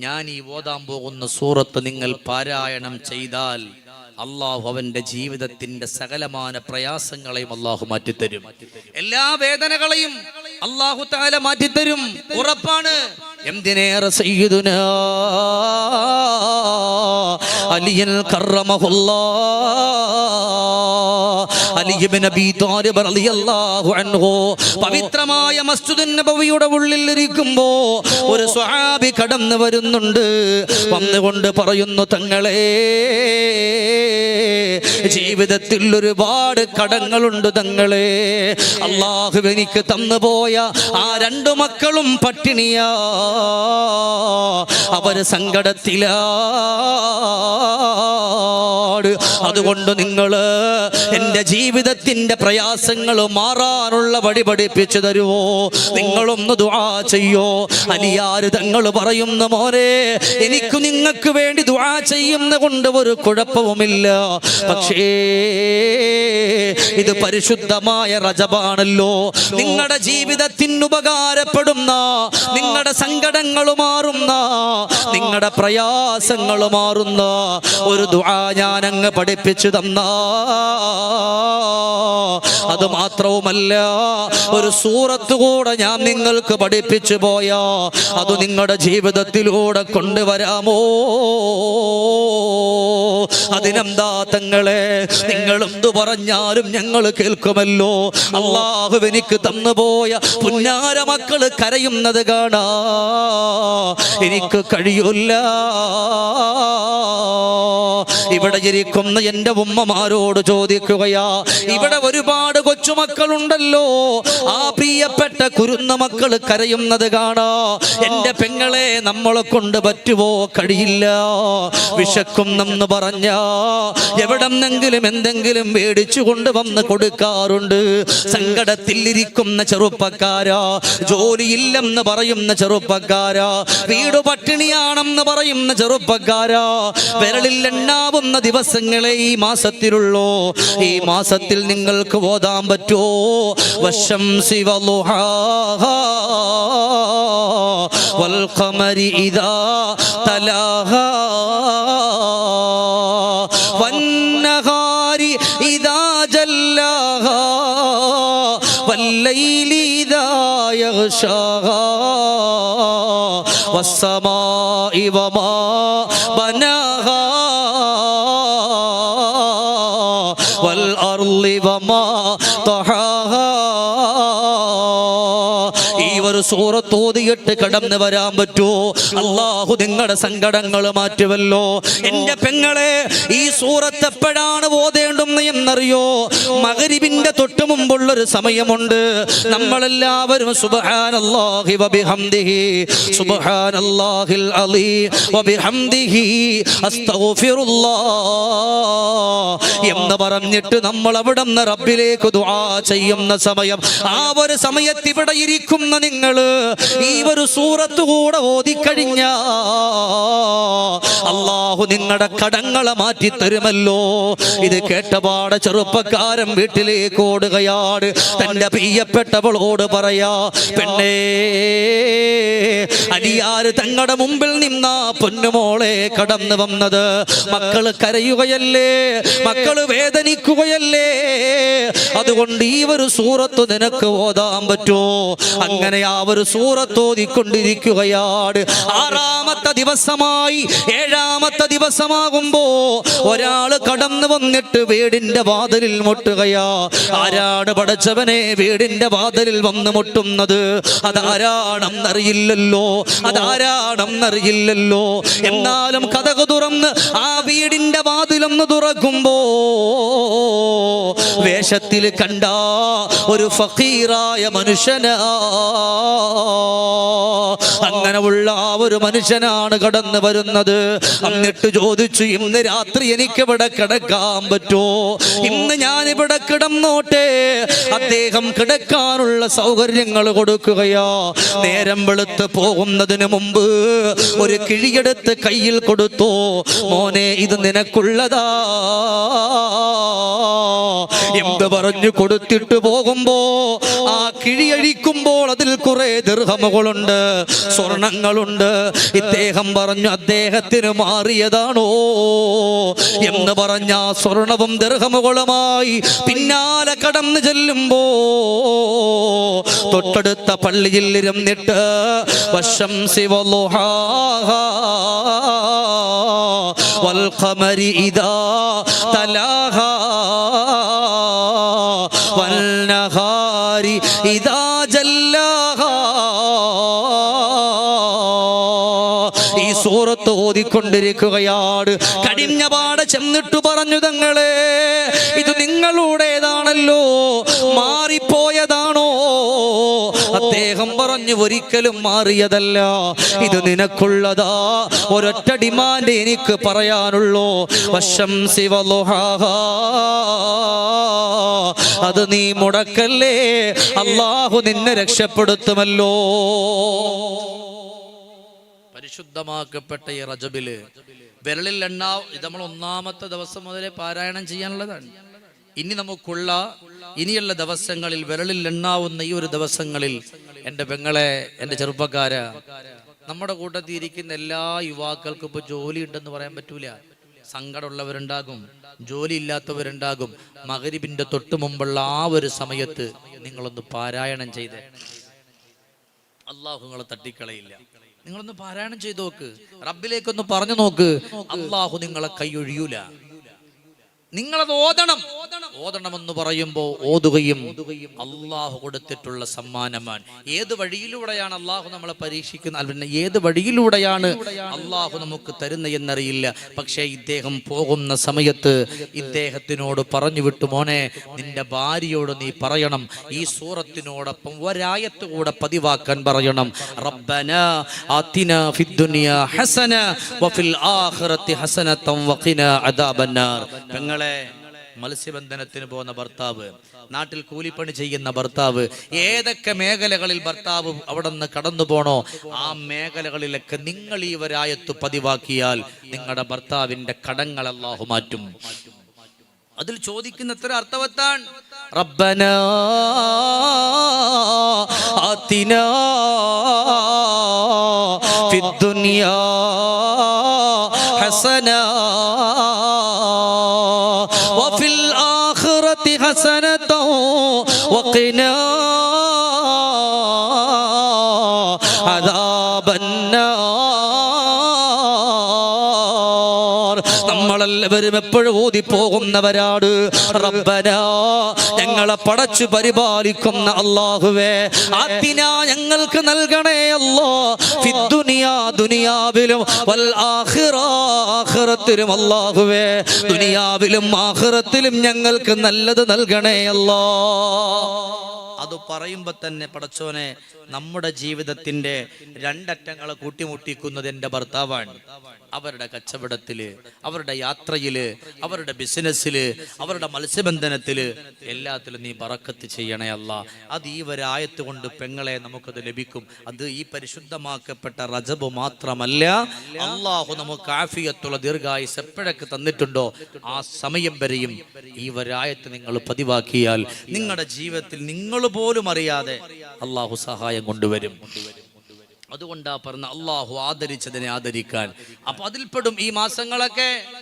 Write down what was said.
ഞാൻ ഈ ഓതാൻ പോകുന്ന സൂറത്ത് നിങ്ങൾ പാരായണം ചെയ്താൽ അള്ളാഹു അവന്റെ ജീവിതത്തിന്റെ സകലമാന പ്രയാസങ്ങളെയും അള്ളാഹു മാറ്റിത്തരും. എല്ലാ വേദനകളെയും അള്ളാഹു താല മാറ്റിത്തരും. ഉറപ്പാണ്. എന്തിനേറെ സയ്യിദുന അലിയൽ കറമഹുല്ലാ പവിത്രമായ മസ്ജിദുൻ നബവിയുടെ ഉള്ളിൽ ഇരിക്കുമ്പോ ഒരു സ്വഹാബി കടന്നു വരുന്നുണ്ട്. വന്നുകൊണ്ട് പറയുന്നു തങ്ങളെ ജീവിതത്തിൽ ഒരുപാട് കടങ്ങളുണ്ട് തങ്ങളെ. അള്ളാഹു എനിക്ക് തന്നുപോയ ആ രണ്ടു മക്കളും പട്ടിണിയാ. അവർ സങ്കടത്തിലാണ് അതുകൊണ്ട് നിങ്ങൾ എന്റെ ജീവിതത്തിന്റെ പ്രയാസങ്ങൾ മാറാനുള്ള വഴി പഠിപ്പിച്ചു തരുമോ നിങ്ങളൊന്ന് ദുആ ചെയ്യോ. അലിയാര് തങ്ങൾ പറയുന്ന മോനെ എനിക്ക് നിങ്ങൾക്ക് വേണ്ടി ദുആ ചെയ്യുന്ന കൊണ്ട് ഒരു കുഴപ്പവുമില്ല. പക്ഷേ ഇത് പരിശുദ്ധമായ റജബാണല്ലോ. നിങ്ങളുടെ ജീവിതത്തിന് ഉപകാരപ്പെടുന്ന നിങ്ങളുടെ സങ്കടങ്ങൾ മാറുന്ന നിങ്ങളുടെ പ്രയാസങ്ങൾ മാറുന്ന ഒരു ദുആ ഞാൻ അങ്ങ് പഠിപ്പിച്ചു തന്ന. അത് മാത്രവുമല്ല ഒരു സൂറത്ത് കൂടെ ഞാൻ നിങ്ങൾക്ക് പഠിപ്പിച്ചു പോയാ. അത് നിങ്ങളുടെ ജീവിതത്തിലൂടെ കൊണ്ടുവരാമോ? അതിനെന്താ തങ്ങളെ? നിങ്ങളെന്തു പറഞ്ഞാലും ഞങ്ങൾ കേൾക്കുമല്ലോ. അള്ളാഹു എനിക്ക് തന്നുപോയ പുന്നാര മക്കൾ കരയുന്നത് കാണാ. എനിക്ക് കഴിയൂല ഇവിടെ ഇരിക്കുന്ന എന്റെ ഉമ്മമാരോട് ചോദിക്കുകയാ ഇവിടെ ഒരുപാട് കൊച്ചുമക്കളുണ്ടല്ലോ. ആ പ്രിയപ്പെട്ട കുരുന്ന മക്കൾ കരയുന്നത് കാണാ. എന്റെ പെങ്ങളെ നമ്മളെ കൊണ്ട് പറ്റുമോ കഴിയില്ല. വിശക്കുന്നെന്ന് പറഞ്ഞ എവിടെന്നെങ്കിലും എന്തെങ്കിലും മേടിച്ചു കൊണ്ടുവന്ന് കൊടുക്കാറുണ്ട് സങ്കടത്തിൽ ഇരിക്കുന്ന ചെറുപ്പക്കാരാ ജോലിയില്ലെന്ന് പറയുന്ന ചെറുപ്പക്കാരാ വീട് പട്ടിണിയാണെന്ന് പറയുന്ന ചെറുപ്പക്കാരാ വിരലിൽ എണ്ണാവുന്ന ദിവസങ്ങളെ ഈ മാസത്തിലുള്ളൂ ഈ മാസത്തിൽ നിങ്ങൾക്ക് ഓതാൻ പറ്റുമോ വശം والقمر إذا تلاها يغشاها والسماء وما بناها والأرض وما طحاها സൂറത്ത് ഓതിയിട്ട് കടന്നു വരാൻ പറ്റുമോ അള്ളാഹു നിങ്ങളുടെ സങ്കടങ്ങൾ മാറ്റുമല്ലോ എന്റെ പെങ്ങളെ ഈ സൂറത്ത് എപ്പോഴാണ് ഓതേണ്ടുന്ന എന്നറിയോ? മകരിവിന്റെ തൊട്ട് മുമ്പുള്ളൊരു സമയമുണ്ട്. നമ്മളെല്ലാവരും സുബ്ഹാനല്ലാഹി വബിഹംദിഹി സുബ്ഹാനല്ലാഹിൽ അലീം വബിഹംദിഹി അസ്തഗ്ഫിറുല്ലാഹ് എന്ന് പറഞ്ഞിട്ട് നമ്മൾ അവിടെ നിന്ന് റബ്ബിലേക്ക് ദുആ ചെയ്യുന്ന സമയം. ആ ഒരു സമയത്ത് ഇവിടെ ഇരിക്കുന്ന നിങ്ങൾ ഈ ഒരു സൂറത്ത് കൂടെ ഓതിക്കഴിഞ്ഞ അള്ളാഹു നിങ്ങളുടെ കടങ്ങളെ മാറ്റി തരുമല്ലോ. ഇത് കേട്ടപാടെ ചെറുപ്പക്കാരൻ വീട്ടിലേക്ക് ഓടുകയാണ്. തന്റെ പ്രിയപ്പെട്ടവളോട് പറയാ പെണ്ണേ അടിയാര് തങ്ങളുടെ മുമ്പിൽ നിന്ന പൊന്നുമോളെ കടന്നു വന്നത്. മക്കൾ കരയുകയല്ലേ? മക്കൾ വേദനിക്കുകയല്ലേ? അതുകൊണ്ട് ഈ ഒരു സൂറത്ത് നിനക്ക് ഓതാൻ പറ്റുമോ അങ്ങനെ ആ ഒരു സൂറത്തോതിക്കൊണ്ടിരിക്കുകയാണ്. ആറാമത്തെ ദിവസമായി ഏഴാമത്തെ ദിവസമാകുമ്പോ ഒരാൾ കടന്നു വന്നിട്ട് വീടിന്റെ വാതിലിൽ മുട്ടുകയാ. ആരാണ് പടച്ചവനെ വീടിന്റെ വാതിലിൽ വന്ന് മുട്ടുന്നത്? അതാരാണെന്നറിയില്ലല്ലോ. അതാരാണെന്നറിയില്ലല്ലോ. എന്നാലും കഥകു തുറന്ന് ആ വീടിന്റെ വാതിലൊന്ന് തുറക്കുമ്പോ വേഷത്തിൽ കണ്ട ഒരു ഫക്കീറായ മനുഷ്യനാ. അങ്ങനെ ഉള്ള ആ ഒരു മനുഷ്യനാണ് കടന്നു വരുന്നത്. എന്നിട്ട് ചോദിച്ചു ഇന്ന് രാത്രി എനിക്ക് ഇവിടെ കിടക്കാൻ പറ്റുമോ ഇന്ന് ഞാൻ ഇവിടെ കിടന്നോട്ടെ. അദ്ദേഹം കിടക്കാനുള്ള സൗകര്യങ്ങൾ കൊടുക്കുകയാ. നേരം വെളുത്ത് പോകുന്നതിന് മുമ്പ് ഒരു കിഴിയെടുത്ത് കയ്യിൽ കൊടുത്തു? മോനെ ഇത് നിനക്കുള്ളതാ. എന്ത് പറഞ്ഞു കൊടുത്തിട്ട് പോകുമ്പോ ആ കിഴിയഴിക്കുമ്പോൾ അതിൽ കുറെ കുറെ ദീർഘമുകളുണ്ട് സ്വർണങ്ങളുണ്ട് ഇദ്ദേഹം പറഞ്ഞു അദ്ദേഹത്തിന് മാറിയതാണോ എന്ന് പറഞ്ഞ ആ സ്വർണവും ദീർഘമുകളുമായി പിന്നാലെ കടന്നു ചെല്ലുമ്പോ തൊട്ടടുത്ത പള്ളിയിൽ ഇരുന്നിട്ട് വശം والقمر إذا تلاها ഈ സൂറത്ത് ഓതിക്കൊണ്ടിരിക്കുകയാണ്. കടിഞ്ഞ പാടെ ചെന്നിട്ട് പറഞ്ഞു തങ്ങളെ ഇത് നിങ്ങളുടേതാണല്ലോ മാറിപ്പോയതാണോ? അദ്ദേഹം പറഞ്ഞു ഒരിക്കലും മാറിയതല്ല. ഇത് നിനക്കുള്ളതാ. ഒരൊറ്റ ഡിമാൻഡ് എനിക്ക് പറയാനുള്ളൂ. വശം ശിവലോഹാഹ അത് നീ മുടക്കല്ലേ? അള്ളാഹു നിന്നെ രക്ഷപ്പെടുത്തുമല്ലോ. പരിശുദ്ധമാക്കപ്പെട്ട ഈ റജബിൽ. വിരളിൽ എണ്ണാ ഇത് നമ്മൾ ഒന്നാമത്തെ ദിവസം മുതലേ പാരായണം ചെയ്യാനുള്ളതാണ്. ഇനി നമുക്കുള്ള ഇനിയുള്ള ദിവസങ്ങളിൽ വിരളിൽ എണ്ണാവുന്ന ഈ ഒരു ദിവസങ്ങളിൽ എന്റെ പെങ്ങളെ എന്റെ ചെറുപ്പക്കാര നമ്മുടെ കൂട്ടത്തിൽ ഇരിക്കുന്ന എല്ലാ യുവാക്കൾക്കും ഇപ്പോൾ ജോലി ഉണ്ടെന്ന് പറയാൻ പറ്റൂല. സങ്കടമുള്ളവരുണ്ടാകും ജോലി ഇല്ലാത്തവരുണ്ടാകും മകരിബിന്റെ തൊട്ട് മുമ്പുള്ള ആ ഒരു സമയത്ത് നിങ്ങളൊന്ന് പാരായണം ചെയ്തേ. അള്ളാഹു നിങ്ങളെ തട്ടിക്കളയില്ല. നിങ്ങളൊന്ന് പാരായണം ചെയ്തു നോക്ക്. റബ്ബിലേക്കൊന്ന് പറഞ്ഞു നോക്ക്. അള്ളാഹു നിങ്ങളെ കൈയൊഴിയൂല. നിങ്ങളത് ഓതണം. ഓതണമെന്ന് പറയുമ്പോൾ ഓതുകയും അള്ളാഹു കൊടുത്തിട്ടുള്ള സമ്മാനമാണ്. ഏത് വഴിയിലൂടെയാണ് അള്ളാഹു നമ്മളെ പരീക്ഷിക്കുന്ന പിന്നെ ഏത് വഴിയിലൂടെയാണ് അള്ളാഹു നമുക്ക് തരുന്ന എന്നറിയില്ല. പക്ഷേ ഇദ്ദേഹം പോകുന്ന സമയത്ത് ഇദ്ദേഹത്തിനോട് പറഞ്ഞു വിട്ടു മോനെ നിന്റെ ഭാര്യയോട് നീ പറയണം. ഈ സൂറത്തിനോടൊപ്പം ഒരായത്ത് കൂടെ പതിവാക്കാൻ പറയണം. റബ്ബന ആതിന ഫിദ്ദുനിയ ഹസന വഫിൽ ആഖിറത്തി ഹസനതൻ വഖിന അദാബന്നാർ. പെങ്ങളെ മത്സ്യബന്ധനത്തിന് പോകുന്ന ഭർത്താവ് നാട്ടിൽ കൂലിപ്പണി ചെയ്യുന്ന ഭർത്താവ് ഏതൊക്കെ മേഖലകളിൽ ഭർത്താവ് അവിടെ നിന്ന് കടന്നു പോണോ ആ മേഖലകളിലൊക്കെ നിങ്ങൾ ഈ വരായത്ത് പതിവാക്കിയാൽ നിങ്ങളുടെ ഭർത്താവിന്റെ കടങ്ങൾ അല്ലാഹു മാറ്റും. അതിൽ ചോദിക്കുന്ന എത്ര അർത്ഥവത്താണ്. റബ്ബന ആതിന ഫിദ്ദുനിയ അദാബന്നാർ നമ്മളെല്ലാവരും എപ്പോഴും ഓതിപ്പോകുന്നവരാണ് റബ്ബന ഞങ്ങളെ പടച്ചു പരിപാലിക്കുന്ന അള്ളാഹുവേ ആത്തിന ഞങ്ങൾക്ക് നൽകണേ അല്ലോ. ഫിദ്ദുനിയാ ദുനിയാവിലും വൽ ആഖിറ ആഖിറത്തിലും അള്ളാഹുവേ ദുനിയാവിലും ആഖിറത്തിലും ഞങ്ങൾക്ക് നല്ലത് നൽകണേ അല്ലോ. അത് പറയുമ്പോൾ തന്നെ പടച്ചോനെ നമ്മുടെ ജീവിതത്തിന്റെ രണ്ടറ്റങ്ങളെ കൂട്ടിമുട്ടിക്കുന്നത് എന്റെ ഭർത്താവാണ്. അവരുടെ കച്ചവടത്തിൽ അവരുടെ യാത്രയിൽ അവരുടെ ബിസിനസ്സിൽ അവരുടെ മത്സ്യബന്ധനത്തിൽ എല്ലാത്തിലും നീ പറക്കത്ത് ചെയ്യണേ അല്ല. അത് ഈ ഒരായത്ത് കൊണ്ട് പെങ്ങളെ നമുക്കത് ലഭിക്കും. അത് ഈ പരിശുദ്ധമാക്കപ്പെട്ട റജബ് മാത്രമല്ല അള്ളാഹു നമുക്ക് ആഫിയത്തുള്ള ദീർഘായുസ് എപ്പോഴൊക്കെ തന്നിട്ടുണ്ടോ ആ സമയം വരെയും ഈ ഒരായത്ത് നിങ്ങൾ പതിവാക്കിയാൽ നിങ്ങളുടെ ജീവിതത്തിൽ നിങ്ങൾ പോലും അറിയാതെ അള്ളാഹു സഹായം കൊണ്ടുവരും. അതുകൊണ്ടാ പറഞ്ഞ അള്ളാഹു ആദരിച്ചതിനെ ആദരിക്കാൻ. അപ്പൊ അതിൽപ്പെടും ഈ മാസങ്ങളൊക്കെ